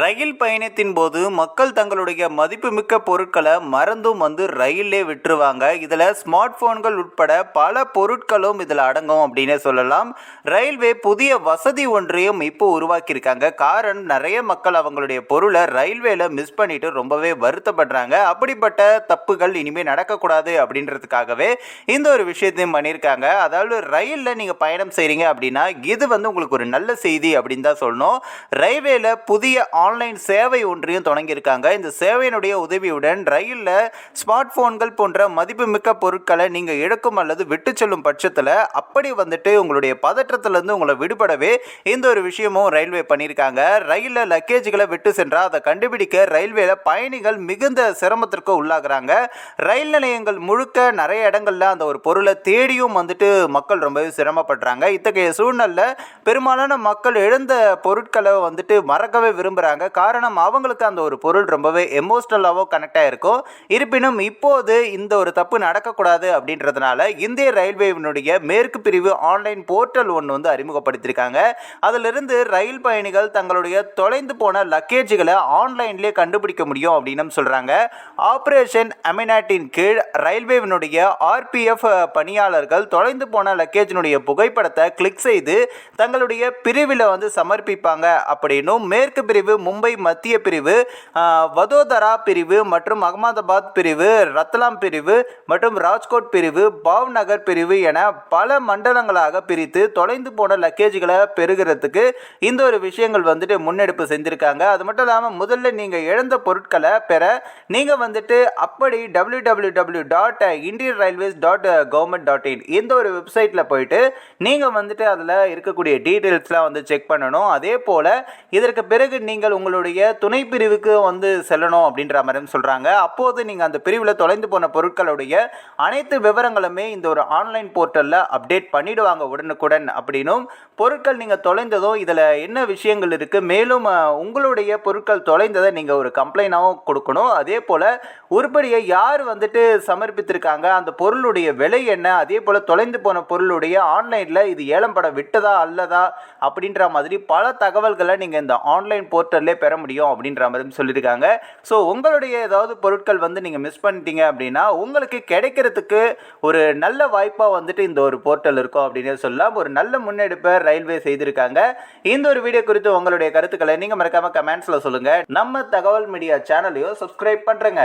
ரயில் பயணத்தின் போது மக்கள் தங்களுடைய மதிப்புமிக்க பொருட்களை மறந்தும் வந்து ரயிலே விட்டுருவாங்க. இதில் ஸ்மார்ட் போன்கள் உட்பட பல பொருட்களும் இதில் அடங்கும் அப்படின்னே சொல்லலாம். ரயில்வே புதிய வசதி ஒன்றையும் இப்போ உருவாக்கியிருக்காங்க. காரணம் நிறைய மக்கள் அவங்களுடைய பொருளை ரயில்வேல மிஸ் பண்ணிட்டு ரொம்பவே வருத்தப்படுறாங்க. அப்படிப்பட்ட தப்புகள் இனிமேல் நடக்கக்கூடாது அப்படின்றதுக்காகவே இந்த ஒரு விஷயத்தையும் பண்ணியிருக்காங்க. அதாவது ரயிலில் நீங்கள் பயணம் செய்கிறீங்க அப்படின்னா இது வந்து உங்களுக்கு ஒரு நல்ல செய்தி அப்படின்னு தான் சொல்லணும். ரயில்வேல புதிய ஆன்லைன் சேவை ஒன்றையும் தொடங்கியிருக்காங்க. இந்த சேவையினுடைய உதவியுடன் ரயிலில் ஸ்மார்ட் போன்கள் போன்ற மதிப்புமிக்க பொருட்களை நீங்கள் எடுக்கும் அல்லது விட்டு செல்லும் பட்சத்தில் அப்படி வந்துட்டு உங்களுடைய பதற்றத்திலேருந்து உங்களை விடுபடவே இந்த ஒரு விஷயமும் ரயில்வே பண்ணியிருக்காங்க. ரயிலில் லக்கேஜ்களை விட்டு சென்றால் அதை கண்டுபிடிக்க ரயில்வேல பயணிகள் மிகுந்த சிரமத்திற்கு உள்ளாகிறாங்க. ரயில் நிலையங்கள் முழுக்க நிறைய இடங்கள்ல அந்த ஒரு பொருளை தேடியும் வந்துட்டு மக்கள் ரொம்பவே சிரமப்படுறாங்க. இத்தகைய சூழ்நிலை பெரும்பாலான மக்கள் எழுந்த பொருட்களை வந்துட்டு மறக்கவே விரும்புகிறாங்க காரணம் அவங்களுக்கு அந்த ஒரு பொருள் ரொம்பவே எமோஷ்னலாகவோ கனெக்ட் ஆகிருக்கும் இருப்பினும் இப்போது இந்த ஒரு தப்பு நடக்கக்கூடாது அப்படின்றதுனால இந்திய ரயில்வேவினுடைய மேற்கு பிரிவு ஆன்லைன் போர்ட்டல் ஒன்று வந்து அறிமுகப்படுத்தியிருக்காங்க. அதிலிருந்து ரயில் பயணிகள் தங்களுடைய தொலைந்து போன லக்கேஜுகளை ஆன்லைன்லேயே கண்டுபிடிக்க முடியும் அப்படின்னு சொல்கிறாங்க ஆப்ரேஷன் அமினாட்டின் கீழ் ரயில்வேவினுடைய ஆர்பிஎஃப் பணியாளர்கள் தொலைந்து போன லக்கேஜினுடைய புகைப்படத்தை கிளிக் செய்து தங்களுடைய பிரிவில் வந்து சமர்ப்பிப்பாங்க அப்படின்னும் மேற்கு பிரிவு மும்பை மத்திய பிரிவு வதோதரா பிரிவு மற்றும் அகமதாபாத் பிரிவு ரத்லாம் பிரிவு மற்றும் ராஜ்கோட் பிரிவு பாவ்நகர் பிரிவு என பல மண்டலங்களாக பிரித்து தொலைந்து போன லக்கேஜ்களை பெறுகிறதுக்கு இந்த ஒரு விஷயங்கள் வந்துட்டு முன்னெடுப்பு செஞ்சுருக்காங்க. அது மட்டும் இல்லாமல் முதல்ல நீங்கள் இழந்த பொருட்களை பெற நீங்கள் வந்துட்டு அப்படி W W W dot Indian railways dot government dot in இந்த ஒரு வெப்சைட்டில் போயிட்டு நீங்கள் வந்துட்டு அதில் இருக்கக்கூடிய டீட்டெயில்ஸ்லாம் வந்து செக் பண்ணணும். அதே போல் இதற்கு பிறகு நீங்கள் உங்களுடைய துணை பிரிவுக்கு வந்து செல்லணும் அப்படின்ற மாதிரி சொல்கிறாங்க அப்போது நீங்கள் அந்த பிரிவில் தொலைந்து போன பொருட்களுடைய அனைத்து விவரங்களுமே இந்த ஒரு ஆன்லைன் போர்ட்டலில் அப்டேட் பண்ணிடுவாங்க உடனுக்குடன் அப்படின்னும் பொருட்கள் நீங்கள் தொலைந்ததும் இதில் என்ன விஷயங்கள் இருக்குது மேலும் உங்களுடைய பொருட்கள் தொலைந்ததை நீங்கள் ஒரு கம்ப்ளைண்டாகவும் கொடுக்கணும். அதே போல் உருப்படியை யார் வந்துட்டு சமர்ப்பித்திருக்காங்க அந்த பொருளுடைய விலை என்ன அதே போல் தொலைந்து போன பொருளுடைய ஆன்லைனில் இது ஏலம்பட விட்டதா அல்லதா அப்படின்ற மாதிரி பல தகவல்களை நீங்கள் இந்த ஆன்லைன் போர்ட்டல்லே பெற முடியும் அப்படின்ற மாதிரி சொல்லியிருக்காங்க. ஸோ உங்களுடைய ஏதாவது பொருட்கள் வந்து நீங்கள் மிஸ் பண்ணிட்டீங்க அப்படின்னா உங்களுக்கு கிடைக்கிறதுக்கு ஒரு நல்ல வாய்ப்பாக வந்துட்டு இந்த ஒரு போர்ட்டல் இருக்கும் அப்படின்னு சொல்லலாம். ஒரு நல்ல முன்னெடுப்பை ரயில்வே செய்திருக்காங்க. இந்த ஒரு வீடியோ குறித்து உங்களுடைய கருத்துக்களை நீங்கள் மறக்காமல் கமெண்ட்ஸில் சொல்லுங்கள் நம்ம தகவல் மீடியா சேனலையும் சப்ஸ்கிரைப் பண்ணுறேங்க